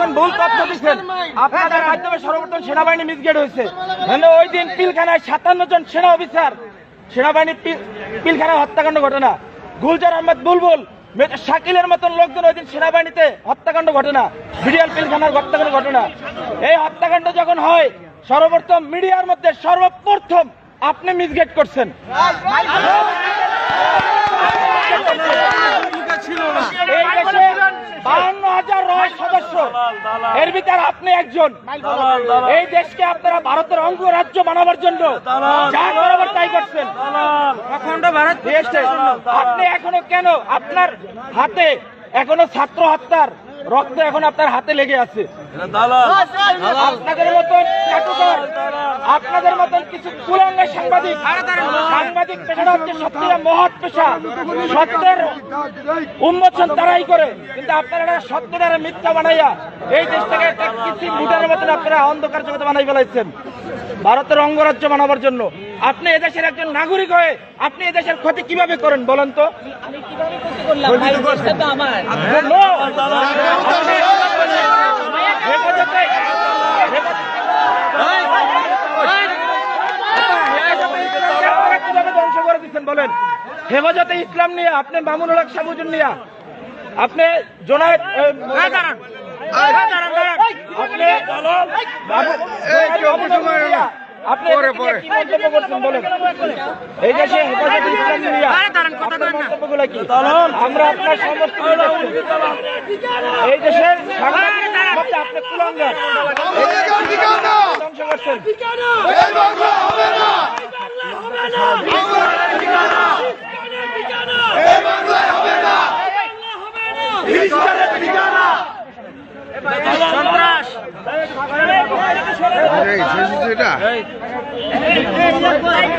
যখন ভুল তথ্য দিচ্ছেন আপনাদের মাধ্যমে সর্বপ্রথম সেনাবাহিনী মিসগেট হয়েছে। মানে ওই দিন পিলখানায় সাতান্ন জন সেনা অফিসার, সেনাবাহিনী পিলখানায় হত্যাকাণ্ড ঘটনা। গুলজার আহমেদ বুলবুল শাকিলের মতন লোকজন ওই দিন সেনাবাহিনীতে হত্যাকাণ্ড ঘটনা, বিডিআর পিলখানার হত্যাকাণ্ড ঘটনা। এই হত্যাকাণ্ড যখন হয়, সর্বপ্রথম মিডিয়ার মধ্যে সর্বপ্রথম আপনি মিসগেট করছেন। এর ভিতর আপনি একজন। এই দেশকে আপনারা ভারতের অঙ্গ রাজ্য বানাবার জন্য যা বরাবর তাই করছেন। অখণ্ড ভারত আপনি এখনও কেন আপনার হাতে এখনও ছাত্র হত্যার রক্ত এখন আপনার হাতে লেগে আছে? আপনাদের মতন কিছু কুলাঙ্গা সাংবাদিক সাংবাদিক পেশাটা হচ্ছে সত্যিটা মহৎ পেশা। সত্যের উন্মোচন তারাই করে। কিন্তু আপনারা এটা সত্যটারে মিথ্যা বানাইয়া এই দেশটাকে একটা কিছু মুটার মতন আপনারা অন্ধকার জগতে বানাই ফেলাইছেন। ভারতের অঙ্গরাজ্য বানাবার জন্য। আপনি এদেশের একজন নাগরিক হয়ে আপনি এদেশের ক্ষতি কীভাবে করেন বলেন তো? No! আপনি হেফাজতে- দিচ্ছেন বলেন। হেফাজতে ইসলাম নিয়ে আপনি মামুনুল হক সাবুজুন নিয়া। আপনি জোনায়েদ আপনি বাবু- বাবু আপনি এদেরকে কি মন্তব্য করছেন বলেন। এই দেশে হেফাজতে ইসলাম নিয়া মন্তব্যগুলো কি? আমরা আপনার সমস্ত এই দেশের আপনি কুলাঙ্গার। ধ্বংস করছেন 这以前是这。哎哎哎哎